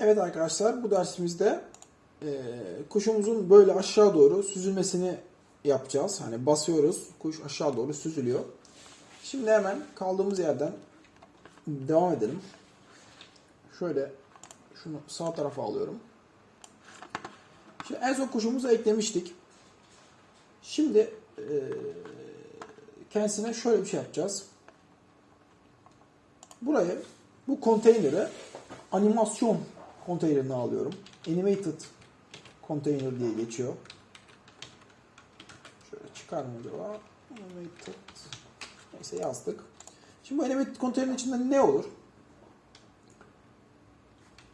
Evet arkadaşlar bu dersimizde e, kuşumuzun böyle aşağı doğru süzülmesini yapacağız. Hani basıyoruz kuş aşağı doğru süzülüyor. Şimdi hemen kaldığımız yerden devam edelim. Şöyle şunu sağ tarafa alıyorum. Şimdi en son kuşumuzu eklemiştik. Şimdi e, kendisine şöyle bir şey yapacağız. Burayı bu konteynere animasyon konteynerini alıyorum. Animated container diye geçiyor. Şöyle çıkar mı acaba? Animated. Neyse yazdık. Şimdi bu animated konteynerin içinde ne olur?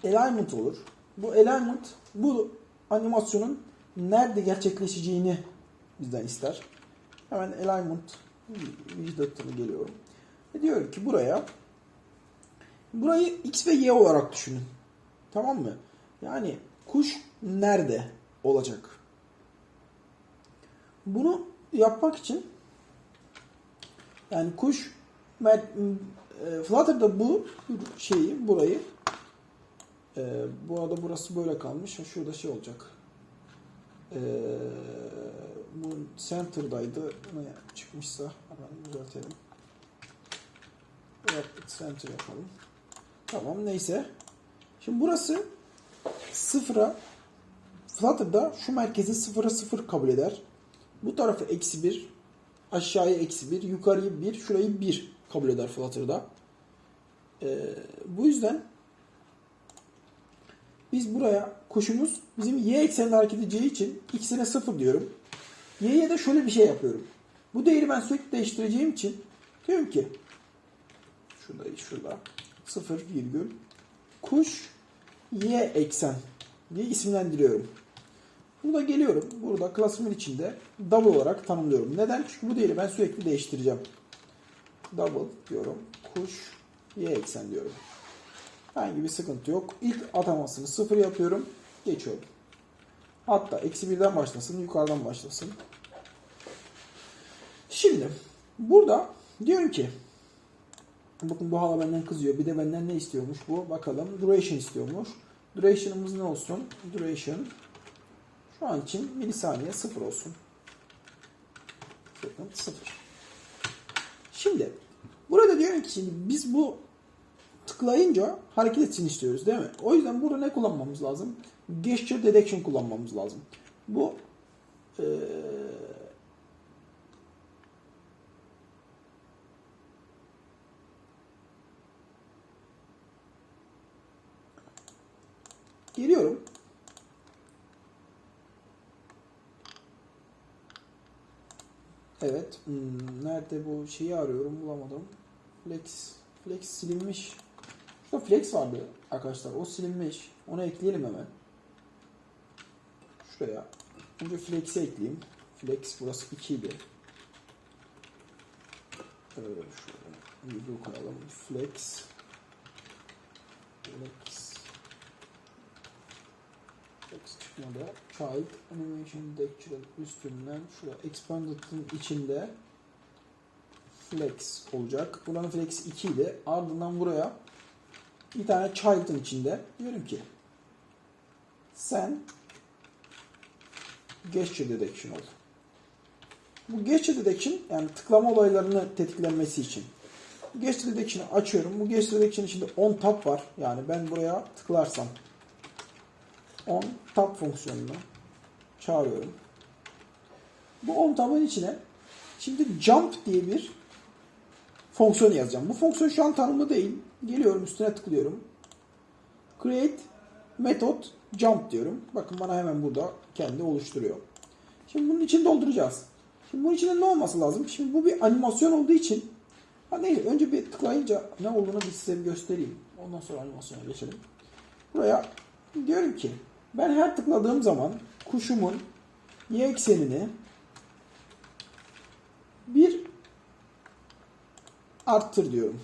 Alignment olur. Bu alignment bu animasyonun nerede gerçekleşeceğini bizden ister. Hemen alignment widget'ına geliyorum. Ve diyorum ki buraya burayı x ve y olarak düşünün. Tamam mı? Yani kuş nerede olacak? Bunu yapmak için yani kuş e, Flutter'da bu şeyi burayı e, bu arada burası böyle kalmış. Şurada şey olacak. E, bu center'daydı. Ne çıkmışsa hemen düzeltelim. Evet, center yapalım. Tamam neyse. Şimdi burası sıfıra Flutter'da şu merkezi sıfıra sıfır kabul eder. Bu tarafı eksi bir, aşağıya eksi bir, yukarıyı bir, şurayı bir kabul eder Flutter'da. Ee, bu yüzden biz buraya kuşumuz bizim y ekseninde hareket edeceği için x'ine sıfır diyorum. Y'ye de şöyle bir şey yapıyorum. Bu değeri ben sürekli değiştireceğim için diyorum ki şurada şurada 0 virgül kuş y eksen diye isimlendiriyorum. Burada geliyorum. Burada klasımın içinde double olarak tanımlıyorum. Neden? Çünkü bu değeri ben sürekli değiştireceğim. Double diyorum. Kuş y eksen diyorum. Herhangi bir sıkıntı yok. İlk atamasını sıfır yapıyorum. Geçiyorum. Hatta eksi birden başlasın. Yukarıdan başlasın. Şimdi burada diyorum ki Bakın bu hala benden kızıyor. Bir de benden ne istiyormuş bu? Bakalım. Duration istiyormuş. Duration'ımız ne olsun? Duration şu an için milisaniye sıfır olsun. Bakın sıfır. Şimdi burada diyorum ki şimdi biz bu tıklayınca hareket etsin istiyoruz değil mi? O yüzden burada ne kullanmamız lazım? Gesture Detection kullanmamız lazım. Bu eee Geliyorum. Evet. Hmm, nerede bu şeyi arıyorum bulamadım. Flex. Flex silinmiş. Şurada flex vardı arkadaşlar. O silinmiş. Onu ekleyelim hemen. Şuraya. Önce flex'i ekleyeyim. Flex burası 2 idi. Ee, şuraya virgül koyalım. Flex. Flex. Flex çıkmadı. Child Animation Lecture'ın üstünden şurada Expanded'ın içinde Flex olacak. Buranın Flex 2 idi. Ardından buraya bir tane Child'ın içinde diyorum ki sen Gesture Detection ol. Bu Gesture Detection yani tıklama olaylarını tetiklenmesi için. Gesture Detection'ı açıyorum. Bu Gesture Detection içinde 10 tab var. Yani ben buraya tıklarsam on tab fonksiyonunu çağırıyorum. Bu on tabın içine şimdi jump diye bir fonksiyon yazacağım. Bu fonksiyon şu an tanımlı değil. Geliyorum üstüne tıklıyorum. Create method jump diyorum. Bakın bana hemen burada kendi oluşturuyor. Şimdi bunun için dolduracağız. Şimdi bunun içinde ne olması lazım? Şimdi bu bir animasyon olduğu için ha neyse önce bir tıklayınca ne olduğunu bir size göstereyim. Ondan sonra animasyona geçelim. Buraya diyorum ki ben her tıkladığım zaman kuşumun y eksenini bir arttır diyorum.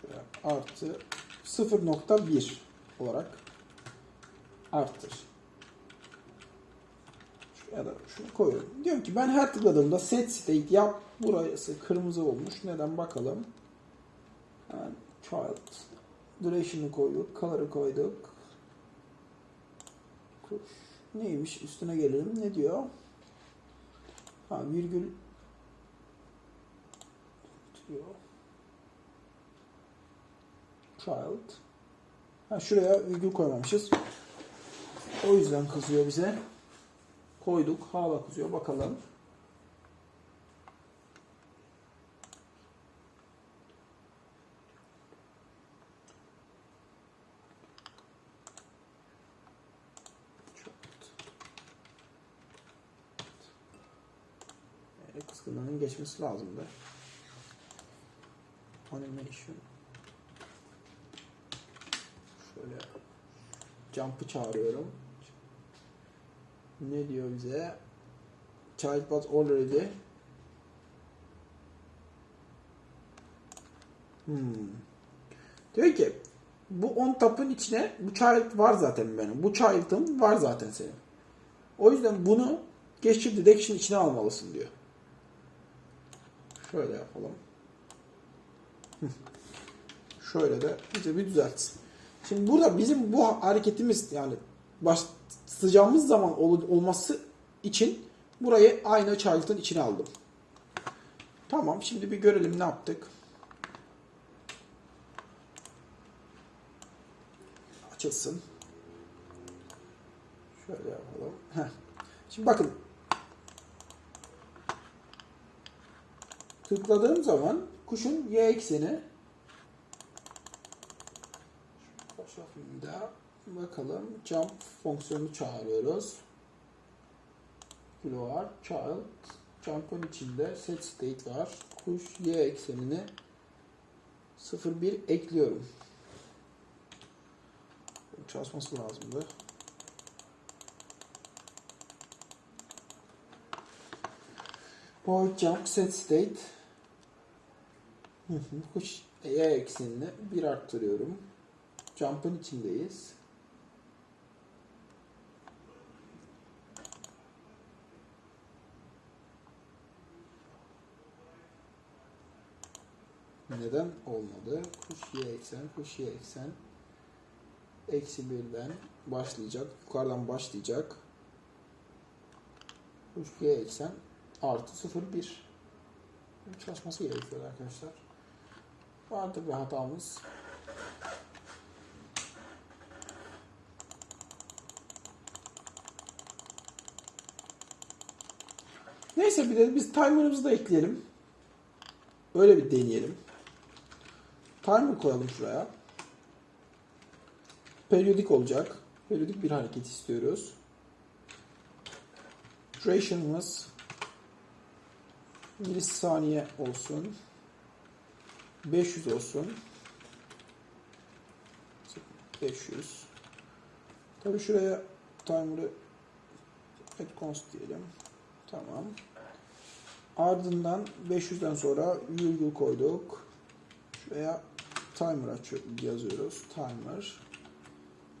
Şöyle artı 0.1 olarak arttır. Ya da şunu koyuyorum. Diyorum ki ben her tıkladığımda set state yap. Burası kırmızı olmuş. Neden bakalım. Yani child Duration'ı koyduk. Color'ı koyduk. Neymiş? Üstüne gelelim. Ne diyor? Ha virgül diyor. Child. Ha şuraya virgül koymamışız. O yüzden kızıyor bize. Koyduk. Hala kızıyor. Bakalım. Yani kıskınlığının geçmesi lazımdı. Animation. Şöyle jump'ı çağırıyorum. Ne diyor bize? Child was already Hmm. Diyor ki bu on tapın içine bu child var zaten benim. Bu child'ım var zaten senin. O yüzden bunu gesture detection içine almalısın diyor. Şöyle yapalım. Şöyle de bize bir düzeltsin. Şimdi burada bizim bu hareketimiz yani başlayacağımız zaman ol- olması için burayı aynı child'ın içine aldım. Tamam şimdi bir görelim ne yaptık. Açılsın. Şöyle yapalım. Heh. Şimdi bakın tıkladığım zaman kuşun y ekseni fotoğrafında bakalım jump fonksiyonu çağırıyoruz. Floor child jump'ın içinde set state var. Kuş y eksenini 01 ekliyorum. Çalışması lazımdı. Void jump set state Kuş y eksenini bir arttırıyorum. Jump'ın içindeyiz. Neden olmadı? Kuş y eksen, kuş y eksen. Eksi birden başlayacak. Yukarıdan başlayacak. Kuş y eksen artı 0 1. Çalışması gerekiyor arkadaşlar. Vardı bir hatamız. Neyse bir de biz timer'ımızı da ekleyelim. Öyle bir deneyelim. Timer koyalım şuraya. Periyodik olacak. Periyodik bir hareket istiyoruz. Duration'ımız milisaniye olsun. 500 olsun. 500. Tabii şuraya timer'ı set const diyelim. Tamam. Ardından 500'den sonra virgül koyduk. Şuraya timer açıyor, yazıyoruz. Timer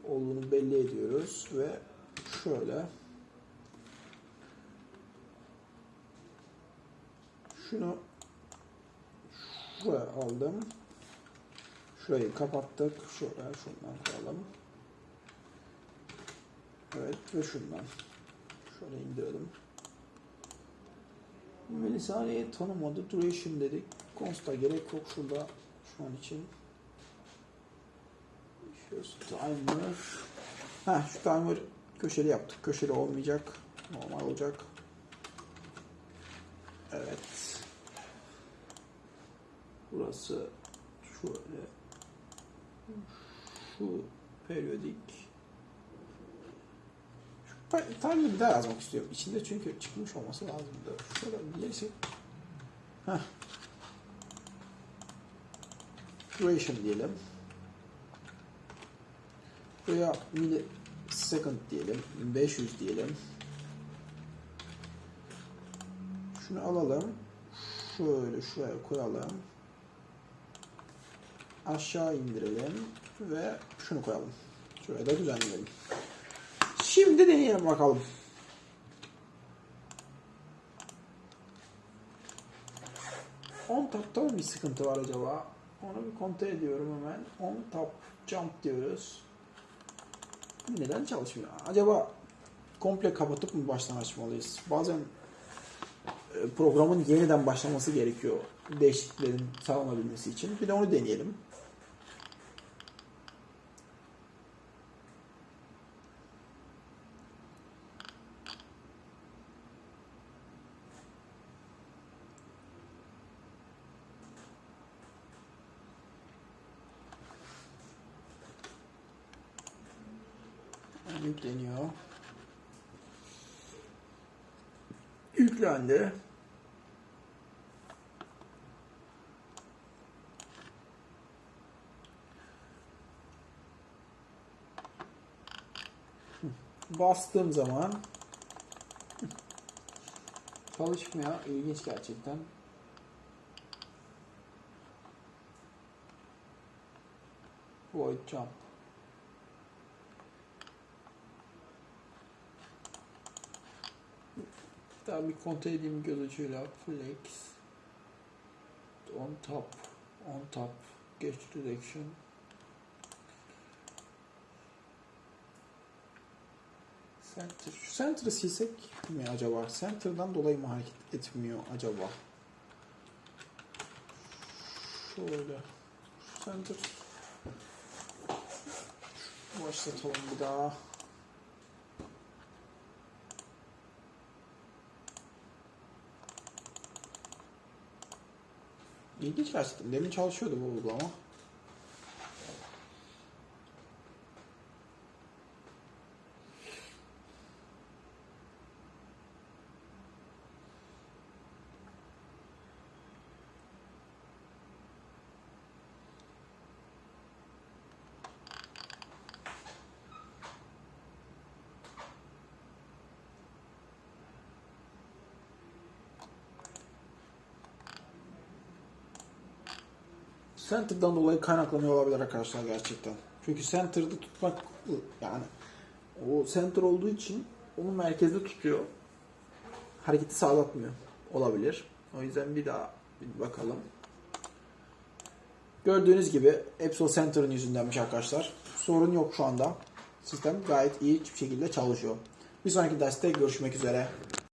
olduğunu belli ediyoruz ve şöyle şunu şuraya aldım. Şurayı kapattık. Şuraya şundan koyalım. Evet ve şundan. Şöyle indirelim. Milisaniye tanımadı. Duration dedik. Const'a gerek yok şurada şu an için. Şu timer. Ha şu timer köşeli yaptık. Köşeli olmayacak. Normal olacak. Evet. Burası şöyle. Şu periyodik. Şu timer'ı bir daha yazmak istiyorum. İçinde çünkü çıkmış olması lazımdı. Şöyle birisi. Heh. Duration diyelim. Buraya millisecond diyelim. 500 diyelim. Şunu alalım. Şöyle şuraya koyalım. Aşağı indirelim. Ve şunu koyalım. Şuraya da düzenleyelim. Şimdi deneyelim bakalım. On tapta mı bir sıkıntı var acaba? Onu bir kontrol ediyorum hemen. On top jump diyoruz. Neden çalışmıyor? Acaba komple kapatıp mı baştan açmalıyız? Bazen e, programın yeniden başlaması gerekiyor değişikliklerin sağlanabilmesi için. Bir de onu deneyelim. Yükleniyor. Yüklendi. Bastığım zaman çalışmıyor. İlginç gerçekten. Void jump. Daha bir kontrol edeyim göz ucuyla. Flex. On top. On top. Geç direction. Center. Şu center'ı silsek mi acaba? Center'dan dolayı mı hareket etmiyor acaba? Şöyle. Center. Başlatalım bir daha. İlginç gerçekten. Demin çalışıyordu bu uygulama. Center'dan dolayı kaynaklanıyor olabilir arkadaşlar gerçekten. Çünkü center'da tutmak yani o center olduğu için onu merkezde tutuyor. Hareketi sağlatmıyor. Olabilir. O yüzden bir daha bir bakalım. Gördüğünüz gibi hepsi o center'ın yüzündenmiş arkadaşlar. Sorun yok şu anda. Sistem gayet iyi bir şekilde çalışıyor. Bir sonraki derste görüşmek üzere.